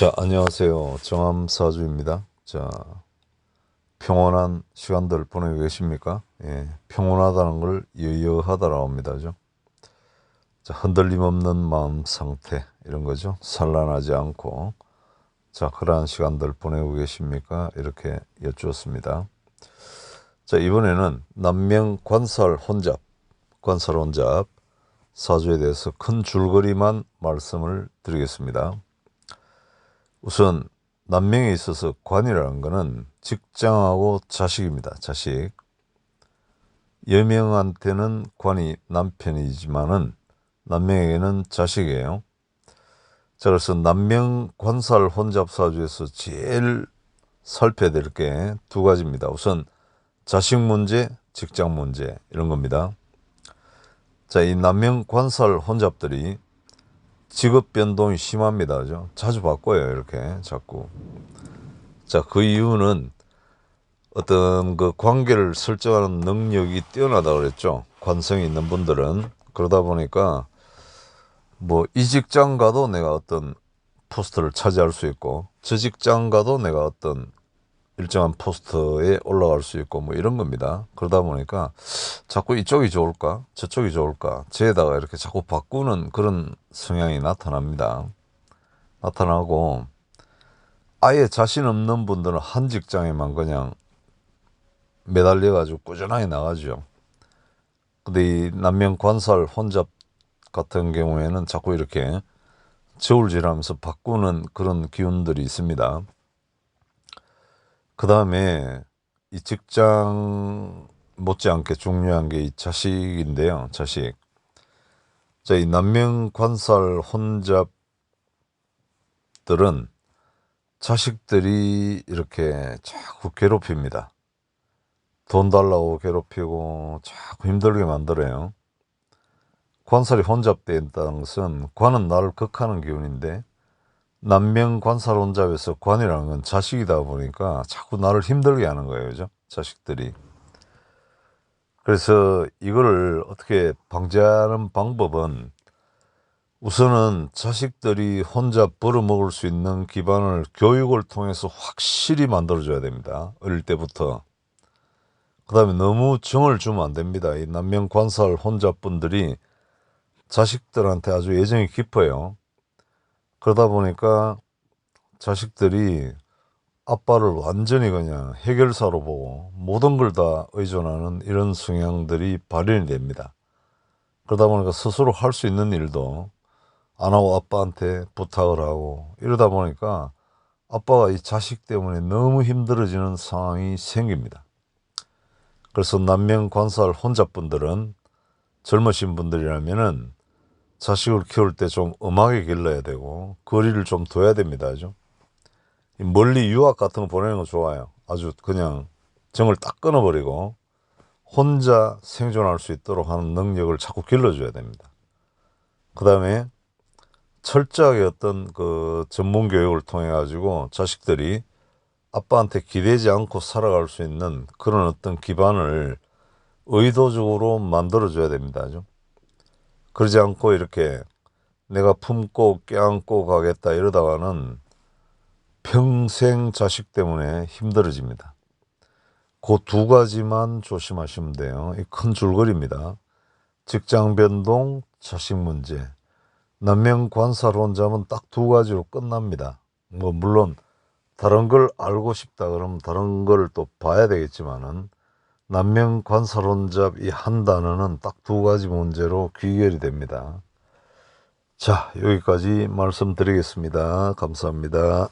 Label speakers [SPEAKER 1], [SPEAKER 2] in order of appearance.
[SPEAKER 1] 자, 안녕하세요. 정암 사주입니다. 자, 평온한 시간들 보내고 계십니까? 예, 평온하다는 걸 여여하다라고 합니다. 죠 자, 흔들림 없는 마음 상태, 이런 거죠. 산란하지 않고. 자, 그러한 시간들 보내고 계십니까? 이렇게 여쭈었습니다. 자, 이번에는 남명 관살 혼잡, 관살 혼잡 사주에 대해서 큰 줄거리만 말씀을 드리겠습니다. 우선 남명에 있어서 관이라는 것은 직장하고 자식입니다. 자식. 여명한테는 관이 남편이지만은 남명에게는 자식이에요. 자, 그래서 남명 관살 혼잡사주에서 제일 살펴야 될 게 두 가지입니다. 우선 자식 문제, 직장 문제 이런 겁니다. 자, 이 남명 관살 혼잡들이 직업 변동이 심합니다. 그죠? 자주 바꿔요. 이렇게 자꾸. 자, 그 이유는 어떤 그 관계를 설정하는 능력이 뛰어나다 그랬죠. 관성이 있는 분들은 그러다 보니까 뭐 이 직장 가도 내가 어떤 포스트를 차지할 수 있고 저 직장 가도 내가 어떤 일정한 포스트에 올라갈 수 있고 뭐 이런 겁니다. 그러다 보니까 자꾸 이쪽이 좋을까 저쪽이 좋을까 쟤에다가 이렇게 자꾸 바꾸는 그런 성향이 나타납니다. 나타나고 아예 자신 없는 분들은 한 직장에만 그냥 매달려 가지고 꾸준하게 나가죠. 근데 이 남명 관살 혼잡 같은 경우에는 자꾸 이렇게 저울질하면서 바꾸는 그런 기운들이 있습니다. 그 다음에 이 직장 못지않게 중요한 게 이 자식인데요. 자식. 자, 이 남명 관살 혼잡들은 자식들이 이렇게 자꾸 괴롭힙니다. 돈 달라고 괴롭히고 자꾸 힘들게 만들어요. 관살이 혼잡되어 있다는 것은 관은 나를 극하는 기운인데 남명 관살 혼잡에서 관이라는 건 자식이다 보니까 자꾸 나를 힘들게 하는 거예요. 그죠? 자식들이. 그래서 이거를 어떻게 방지하는 방법은 우선은 자식들이 혼자 벌어먹을 수 있는 기반을 교육을 통해서 확실히 만들어줘야 됩니다. 어릴 때부터. 그 다음에 너무 정을 주면 안 됩니다. 이 남명 관살 혼자분들이 자식들한테 아주 애정이 깊어요. 그러다 보니까 자식들이 아빠를 완전히 그냥 해결사로 보고 모든 걸 다 의존하는 이런 성향들이 발현이 됩니다. 그러다 보니까 스스로 할 수 있는 일도 안 하고 아빠한테 부탁을 하고 이러다 보니까 아빠가 이 자식 때문에 너무 힘들어지는 상황이 생깁니다. 그래서 남명 관살 혼자분들은 젊으신 분들이라면은 자식을 키울 때 좀 엄하게 길러야 되고 거리를 좀 둬야 됩니다. 죠 멀리 유학 같은 거 보내는 거 좋아요. 아주 그냥 정을 딱 끊어버리고 혼자 생존할 수 있도록 하는 능력을 자꾸 길러줘야 됩니다. 그 다음에 철저하게 어떤 그 전문 교육을 통해 가지고 자식들이 아빠한테 기대지 않고 살아갈 수 있는 그런 어떤 기반을 의도적으로 만들어줘야 됩니다. 죠 그러지 않고 이렇게 내가 품고 껴안고 가겠다 이러다가는 평생 자식 때문에 힘들어집니다. 그 두 가지만 조심하시면 돼요. 큰 줄거리입니다. 직장 변동, 자식 문제. 남명 관사론자면 딱 두 가지로 끝납니다. 뭐 물론 다른 걸 알고 싶다 그러면 다른 걸 또 봐야 되겠지만은 남명 관사론잡 이 한 단어는 딱 두 가지 문제로 귀결이 됩니다. 자, 여기까지 말씀드리겠습니다. 감사합니다.